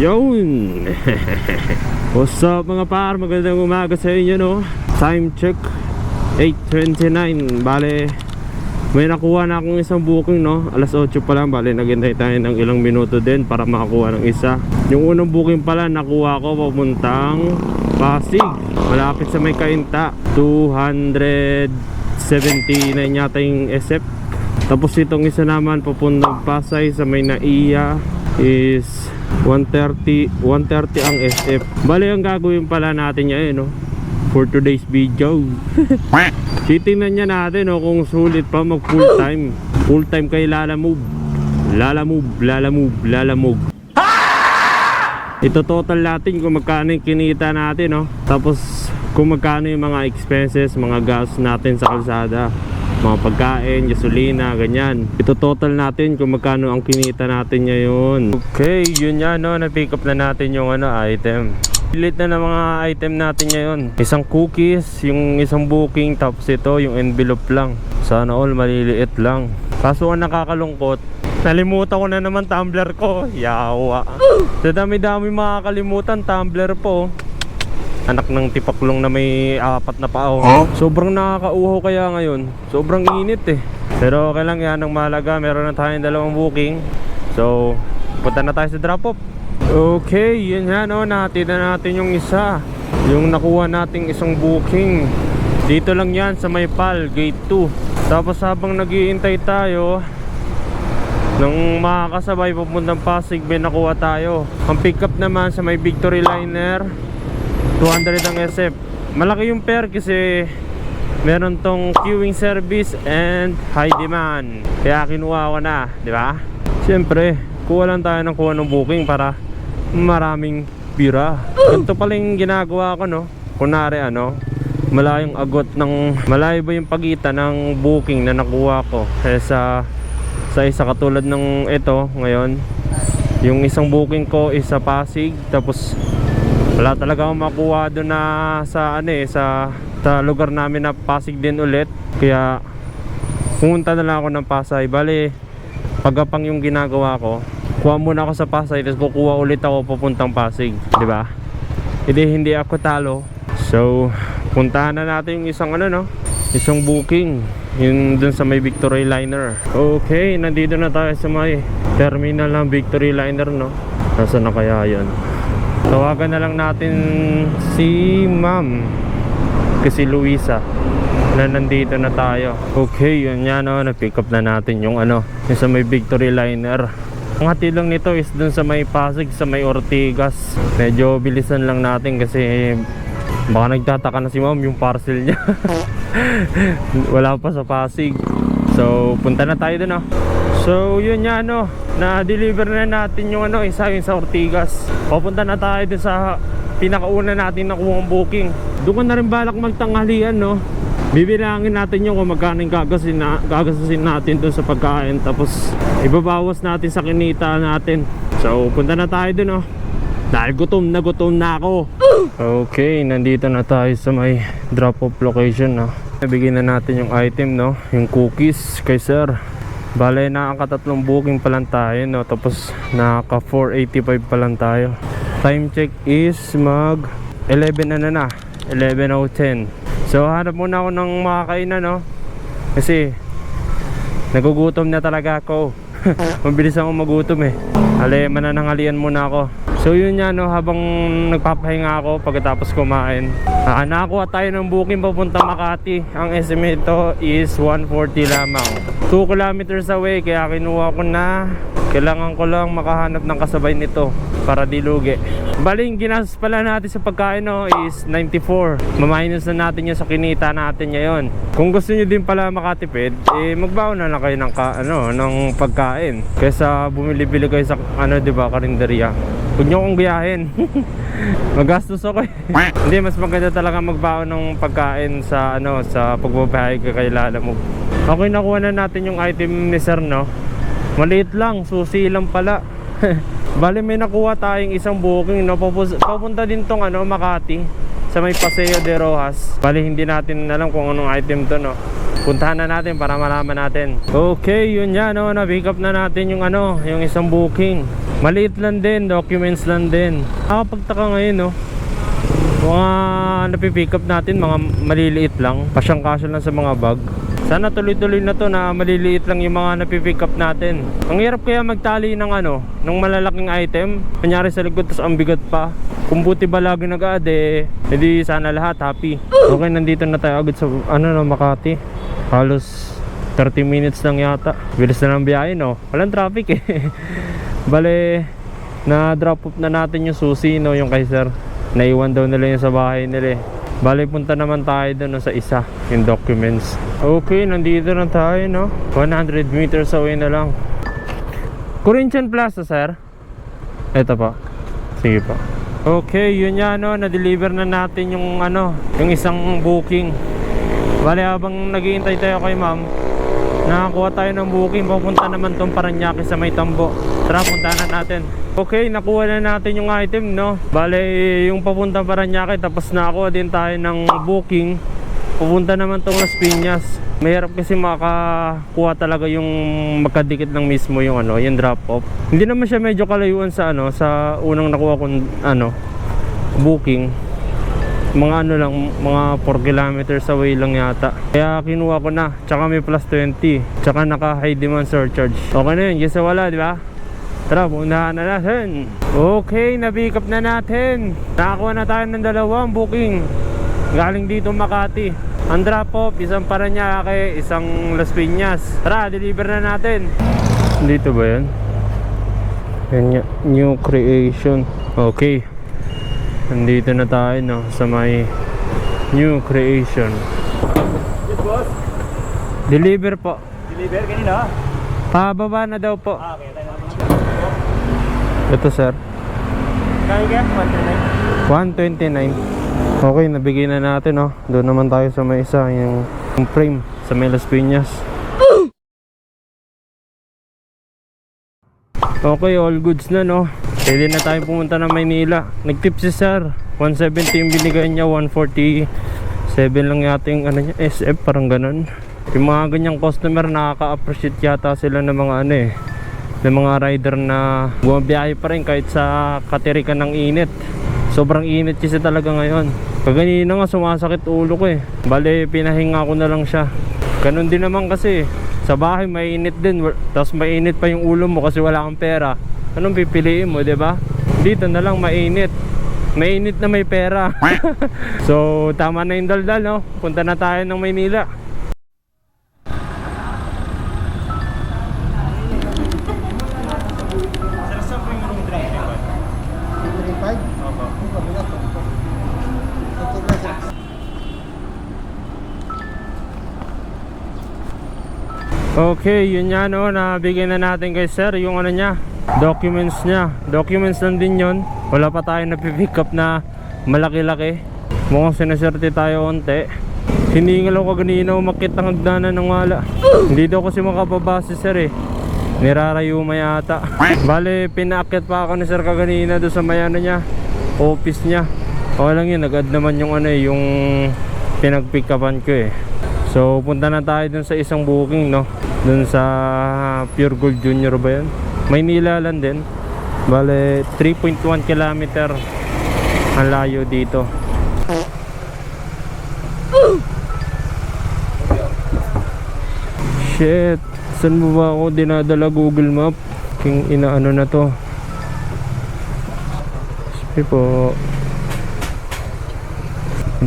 Yun! What's up mga par? Magandang umaga sa inyo no? Time check 8.29 Bale May nakuha na akong isang booking no? Alas 8 pa lang Bale naghintay tayo ng ilang minuto din Para makakuha ng isa. Yung unang booking pala Nakuha ko papuntang Pasig. Malapit sa may kainta. 279 yata yung SF Tapos itong isa naman Papuntang Pasay sa may naiya Is 130 130 ang SF Bale ang gagawin pala natin ngayon no? For today's video. Titingnan niya natin no, kung sulit pa mag full time Full time kay Lala Move. Lala Move, Lala Move, Lala Move. Ito total natin kung magkano yung kinita natin no? Tapos kung magkano yung mga expenses, mga gas natin sa kalsada mga pagkain, gasolina, ganyan. Ito total natin kung magkano ang kinita natin ngayon. Okay, yun yan no, na-pick up na natin yung ano, item. Pilit na ng mga item natin ngayon. Isang cookies, yung isang booking, tapos ito, yung envelope lang. Sana all maliliit lang. Kaso ang nakakalungkot, nalimutan ko na naman tumbler ko. Yawa. Sa dami-dami makakalimutan, tumbler po anak ng tipaklong na may apat na paa. oh. Sobrang nakakauhaw kaya ngayon. Sobrang init eh. Pero okay lang yan. Ang mahalaga, meron na tayong dalawang booking. So, punta na tayo sa drop off. Okay, yun yan oh. Natin na natin yung isa. Yung nakuha nating isang booking. Dito lang yan sa Maypal, gate 2. Tapos habang naghihintay tayo, nung makakasabay papuntang Pasig, may nakuha tayo. Ang pick up naman sa may Victory Liner, 200 ang SF malaki yung pair kasi meron tong queuing service and high demand. Kaya kinuha ko na di ba? Siyempre kuha lang tayo ng kuha ng booking para maraming pira. Ganito pala yung ginagawa ko no? Kunwari ano malayong agot ng malayo ba yung pagitan ng booking na nakuha ko kaysa sa isa katulad ng ito ngayon? Yung isang booking ko is sa Pasig tapos wala talaga akong makuha doon na sa ano eh sa, sa lugar namin na Pasig din ulit. Kaya pumunta na lang ako ng Pasay. Bali pagapang yung ginagawa ko kuha muna ako sa Pasay tapos kukuha ulit ako papuntang Pasig di ba? Hindi hindi ako talo. So puntahan na natin yung isang ano no? Isang booking yung dun sa may Victory Liner. Okay nandito na tayo sa may terminal ng Victory Liner no? Nasa na kaya yan Tawagan na lang natin si Ma'am kasi Luisa na nandito na tayo. Okay, yun yan no, na-pick up na natin yung ano, yung sa may Victory Liner. Ang hatid lang nito is dun sa may Pasig, sa may Ortigas. Medyo bilisan lang natin kasi baka nagtataka na si Ma'am yung parcel niya. Wala pa sa Pasig. So, punta na tayo dun oh. So, yun nga no, na-deliver na natin yung ano, isa yung sa Ortigas. Papunta na tayo dun sa pinakauna natin nakuha ang booking. Doon ko na rin balak magtanghalian no. Bibilangin natin yung kung magkano yung gagasin na, gagasin natin dun sa pagkain. Tapos, ibabawas natin sa kinita natin. So, punta na tayo dun no. Dahil gutom na gutom na ako. Okay, nandito na tayo sa may drop-off location no. Nabigyan na natin yung item no, yung cookies kay sir. Bale, nakakatatlong booking pa lang tayo, no? Tapos, nakaka 485 pa lang tayo. Time check is mag 11 na na, 11.10. So, hanap muna ako ng makakainan, no? Kasi, nagugutom na talaga ako. Mabilis ako magutom eh. Ale, mananangalian muna ako. So yun nga no, habang nagpapahinga ako pagkatapos kumain. Uh, nakakuha tayo ng booking papunta Makati. Ang estimate to is 140 lamang. 2 kilometers away kaya kinuha ko na. Kailangan ko lang makahanap ng kasabay nito para dilugi. Bali, yung ginastos pala natin sa pagkain no, is 94. Maminus na natin yun sa kinita natin ngayon. Kung gusto nyo din pala makatipid, eh magbaon na lang kayo ng, ka, ano, ng pagkain. Kaysa bumili-bili kayo sa ano, 'di ba, karinderya. Huwag nyo akong gayahin. Magastos ako eh. Hindi, mas maganda talaga magbaon ng pagkain sa ano sa pagbabahay ka kay Lala mo. Okay, nakuha na natin yung item ni Sir, no? Maliit lang, susi lang pala. Bali may nakuha tayong isang booking, no? Papunta din tong ano, Makati sa may Paseo de Rojas. Bali hindi natin alam kung anong item to, no? Puntahan na natin para malaman natin. Okay, yun yan, no? Na-pick up na natin yung ano, yung isang booking. Maliit lang din, documents lang din. Nakapagtaka ngayon, no? Mga napipick up natin, mga maliliit lang. Pasyang kasya lang sa mga bag. Sana tuloy-tuloy na to na maliliit lang yung mga napipick up natin. Ang hirap kaya magtali ng ano, ng malalaking item. Kunyari sa likod, tapos ang bigat pa. Kung buti ba lagi nag-add eh, hindi sana lahat happy. Okay, nandito na tayo agad sa ano no, Makati. Halos 30 minutes lang yata. Bilis na ng biyahe no. Walang traffic eh. Bale, na drop off na natin yung susi no, yung kay sir. Naiwan daw nila yung sa bahay nila eh. Bale, punta naman tayo doon sa isa, yung documents. Okay, nandito na tayo no. 100 meters away na lang. Corinthian Plaza, sir. Ito pa. Sige pa. Okay, yun yan no, na-deliver na natin yung ano, yung isang booking. Bale, habang naghihintay tayo kay ma'am, nakakuha tayo ng booking. Papunta naman tong Paranaque sa may tambo. Tara, punta na natin. Okay, nakuha na natin yung item, no? Bale, yung papunta Paranaque, tapos nakuha din tayo ng booking. Pupunta naman tong Las Piñas. Mahirap kasi makakuha talaga yung magkadikit ng mismo yung ano, yung drop off. Hindi naman siya medyo kalayuan sa ano, sa unang nakuha kong ano, booking mga ano lang, mga 4 kilometers away lang yata. Kaya kinuha ko na, tsaka may plus 20, tsaka naka high demand surcharge. Okay na yun, kasi wala, di ba? Tara, punahan na natin. Okay, na-pick up na natin. Nakakuha na tayo ng dalawang booking. Galing dito Makati. Ang drop off, isang Paranaque, isang Las Piñas. Tara, deliver na natin. Dito ba yan? Yan new creation. Okay. Nandito na tayo no sa may new creation. Yes, boss. Deliver po. Deliver kanina. Pababa na daw po. Ah, okay. Ito sir. Kaya kaya, 129. 129. Okay, nabigay na natin no. Doon naman tayo sa may isa yung, yung frame sa may Las Piñas. Okay, all goods na no. Pwede na tayo pumunta ng Maynila. Nagtip si sir. 170 yung binigay niya, 147 lang yata yung ano niya, SF, parang ganun. Yung mga ganyang customer, nakaka-appreciate yata sila ng mga ano eh, ng mga rider na bumabiyahe pa rin kahit sa katirikan ng init. Sobrang init kasi talaga ngayon. Kaganina nga sumasakit ulo ko eh. Bale, pinahinga ko na lang siya. Ganun din naman kasi. Sa bahay mainit din. Tapos mainit pa yung ulo mo kasi wala kang pera. Anong pipiliin mo, ba? Dito na lang mainit. Mainit na may pera. so, tama na yung daldal, no? Punta na tayo ng Maynila. Okay, yun nga no, nabigyan na natin kay sir yung ano niya, documents niya. Documents lang din yun. Wala pa tayo napipick up na malaki-laki. Mukhang sinaserte tayo onte. Hiningal ako kanina umakit ang hagdanan ng wala. Hindi daw kasi makababa si sir eh. Nirarayo yata. Bale, pinaakyat pa ako ni sir kaganina doon sa may ano niya, office niya. Okay lang yun, nag-add naman yung ano eh, yung pinag-pick upan ko eh. So, punta na tayo dun sa isang booking, no? Dun sa Pure Gold Junior ba yan? Maynila lang din. Bale, 3.1 kilometer ang layo dito. Shit! Saan mo ba ako dinadala Google Map? King inaano na to. Sige po.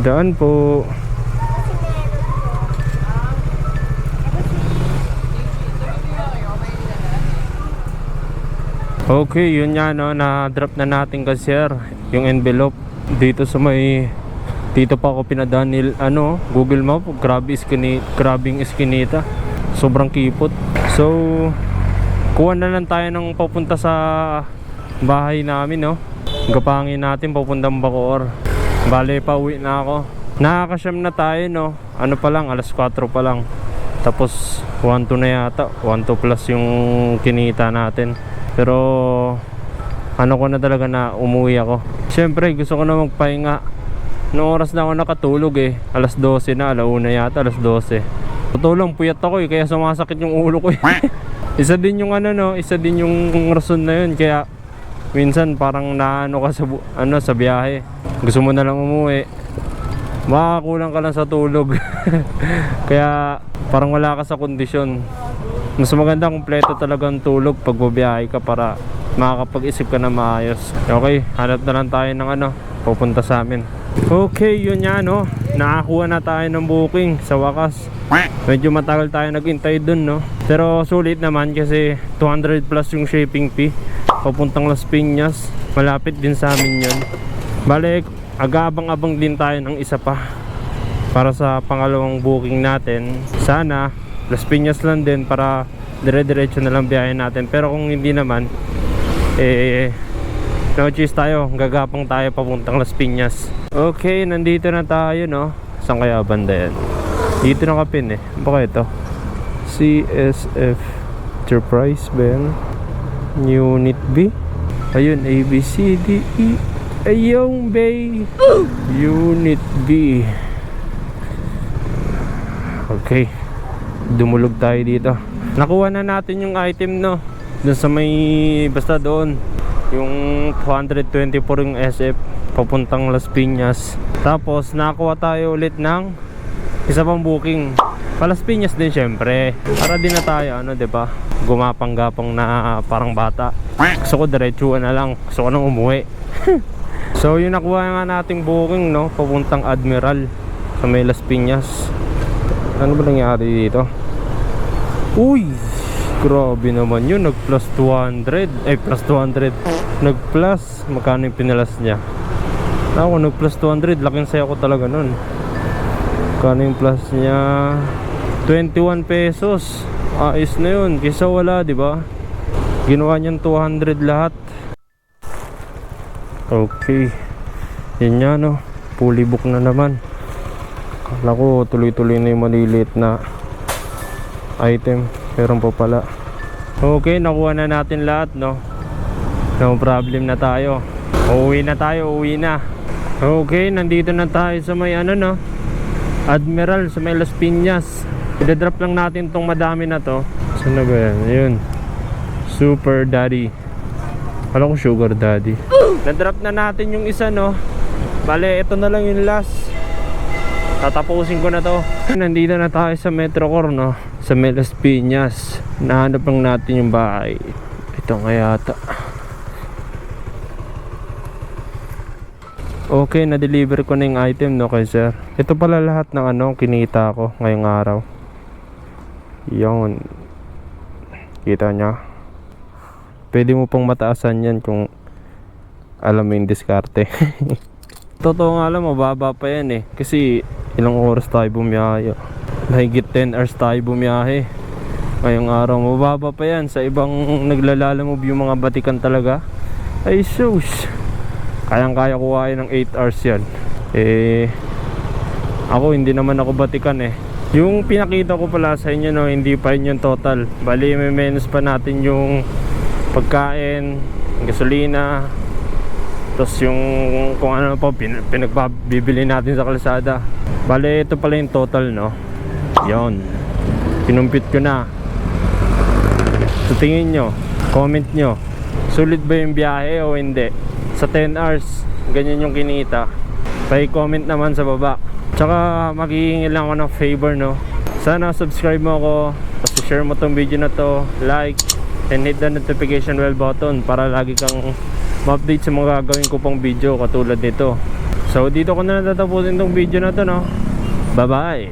Daan po. Okay, yun nga no, na-drop na natin kasi sir, yung envelope dito sa may dito pa ako pinadaan nil, ano, Google Map, grabe iskini, grabing iskinita. Sobrang kipot. So, kuha na lang tayo ng papunta sa bahay namin, no. Gapangin natin papuntang Bacoor. Bale, pauwi na ako. Nakakasyam na tayo, no. Ano pa lang, alas 4 pa lang. Tapos 1-2 na yata, 1-2 plus yung kinita natin. Pero ano ko na talaga na umuwi ako. Siyempre gusto ko na magpahinga. Noong oras na ako nakatulog eh. Alas 12 na, alauna yata, alas 12. Totoo lang, puyat ako eh, kaya sumasakit yung ulo ko eh. isa din yung ano no, isa din yung rason na yun. Kaya Minsan parang naano ka sa, ano, sa biyahe. Gusto mo na lang umuwi. Makakulang ka lang sa tulog. Kaya parang wala ka sa kondisyon. Mas maganda kumpleto talaga ang tulog pag bubiyahe ka para makakapag-isip ka na maayos. Okay, hanap na lang tayo ng ano, pupunta sa amin. Okay, yun yan no. Nakakuha na tayo ng booking sa wakas. Medyo matagal tayo naghintay dun no. Pero sulit naman kasi 200 plus yung shipping fee. Papuntang Las Piñas. Malapit din sa amin yun. Balik, agabang-abang din tayo ng isa pa. Para sa pangalawang booking natin. Sana, Las Piñas lang din para dire-diretso na lang biyahe natin. Pero kung hindi naman, eh, no choice tayo. Gagapang tayo papuntang Las Piñas. Okay, nandito na tayo, no? Saan kaya banda yan? Dito nakapin eh. Baka ito. CSF Enterprise ba yan? Unit B? Ayun, A, B, C, D, E. Ayong Bay. Unit B. Okay. Dumulog tayo dito. Nakuha na natin yung item, no? Doon sa may, basta doon. Yung 224 yung SF papuntang Las Piñas. Tapos nakakuha tayo ulit ng isa pang booking. Pa Las Piñas din syempre. Para din na tayo ano, ba? Gumapang-gapang na parang bata. Gusto ko diretsuhan na lang. Gusto ko nang umuwi. so yung nakuha nga nating booking no, papuntang Admiral sa may Las Piñas. Ano ba nangyari dito? Uy! Grabe naman yun, nag plus 200 Eh, plus 200 Nag plus, magkano yung pinalas niya? Ako, nag plus 200 Laking saya ko talaga nun. Magkano yung plus niya? 21 pesos. Ayos na yun, kisa wala, di ba? Ginawa niyang 200 lahat. Okay. Yan nga no? Fully book na naman. Kala ko tuloy-tuloy na yung maliliit na item. Meron pa pala. Okay, nakuha na natin lahat no? No problem na tayo. Uuwi na tayo, uuwi na. Okay, nandito na tayo sa may ano no? Admiral sa may Las Piñas. Idadrop lang natin tong madami na to. Saan na ba yan? Ayun. Super Daddy. Kala ko Sugar Daddy. Nadrop na natin yung isa no? Bale, ito na lang yung last Tatapusin ko na to. Nandito na tayo sa Metrocore no? Sa Melas Piñas. Nahanap lang natin yung bahay. Ito nga yata. Okay, na-deliver ko na yung item no kay sir. Ito pala lahat ng ano kinita ko ngayong araw. Yon Kita nya Pwede mo pong mataasan yan kung alam mo yung diskarte. Totoo nga lang, mababa pa yan eh. Kasi ilang oras tayo bumiyahe. Mahigit 10 hours tayo bumiyahe. Ngayong araw, mababa pa yan. Sa ibang naglalalamove yung mga batikan talaga. Ay sus. Kayang-kaya kuhain ng 8 hours yan. Eh, ako hindi naman ako batikan eh. Yung pinakita ko pala sa inyo no, hindi pa yun yung total. Bali, may menos pa natin yung pagkain, gasolina, tapos yung kung ano pa pin, pinagbibili natin sa kalsada. Bale, ito pala yung total, no? Yon. Kinumpit ko na. So tingin nyo, comment nyo. Sulit ba yung biyahe o hindi? Sa 10 hours, ganyan yung kinita. Pa-comment naman sa baba. Tsaka maghihingi lang ako ng favor, no? Sana subscribe mo ako, tapos share mo tong video na to, like, and hit the notification bell button para lagi kang ma-update sa mga gagawin ko pang video katulad nito. So dito ko na natatapusin tong video na to no. Bye bye.